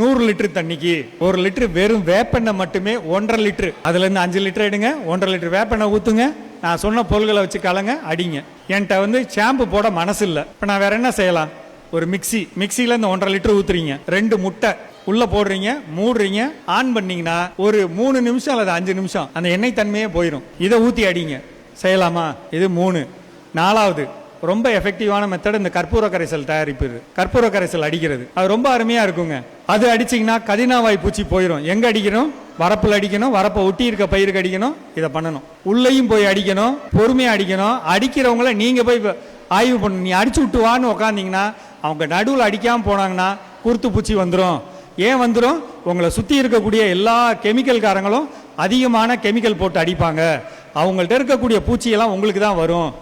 நூறு லிட்டர் தண்ணிக்கு ஒரு லிட்டர் வெறும் வேப்பெண்ணெய் மட்டுமே ஒன்றரை லிட்டர். அதுல இருந்து அஞ்சு லிட்டர் எடுங்க ஒன்றரை லிட்டர் வேப்பெண்ணெய் ஊத்துங்க. நான் சொன்ன பொருள்களை வச்சு கலங்க அடிங்க. என்கிட்ட வந்து ஷாம்பு போட மனசு இல்லை. இப்போ நான் வேற என்ன செய்யலாம்? ஒரு மிக்ஸி மிக்சியில் இந்த ஒன்றரை லிட்டர் ஊத்துறீங்க. ரெண்டு முட்டை உள்ள போடுறீங்க மூடுறீங்க ஆன் பண்ணீங்கன்னா ஒரு மூணு நிமிஷம் அல்லது அஞ்சு நிமிஷம் அந்த எண்ணெய் தன்மையே போயிடும் இதை ஊற்றி அடிங்க. செய்யலாமா? இது மூணு. நாலாவது ரொம்ப எஃபெக்டிவான மெத்தட் இந்த கற்பூர கரைசல் தயாரிப்பு கற்பூர கரைசல் அடிக்கிறது. அது ரொம்ப அருமையா இருக்குங்க. அது அடிச்சீங்கன்னா கதினாவாய் பூச்சி போயிடும் எங்க அடிக்கணும்? வரப்பில் அடிக்கணும். வரப்பை ஒட்டி இருக்க பயிருக்கு அடிக்கணும். இதை பண்ணணும். உள்ளேயும் போய் அடிக்கணும். பொறுமையா அடிக்கணும். அடிக்கிறவங்கள நீங்க போய் ஆய்வு பண்ணணும் நீ அடிச்சு விட்டு வான்னு உக்காந்தீங்கன்னா அவங்க நடுவில் அடிக்காம போனாங்கன்னா குருத்து பூச்சி வந்துடும் ஏன் வந்துடும் உங்களை சுத்தி இருக்கக்கூடிய எல்லா கெமிக்கல்காரங்களும் அதிகமான கெமிக்கல் போட்டு அடிப்பாங்க. அவங்கள்ட்ட இருக்கக்கூடிய பூச்சியெல்லாம் உங்களுக்கு தான் வரும்.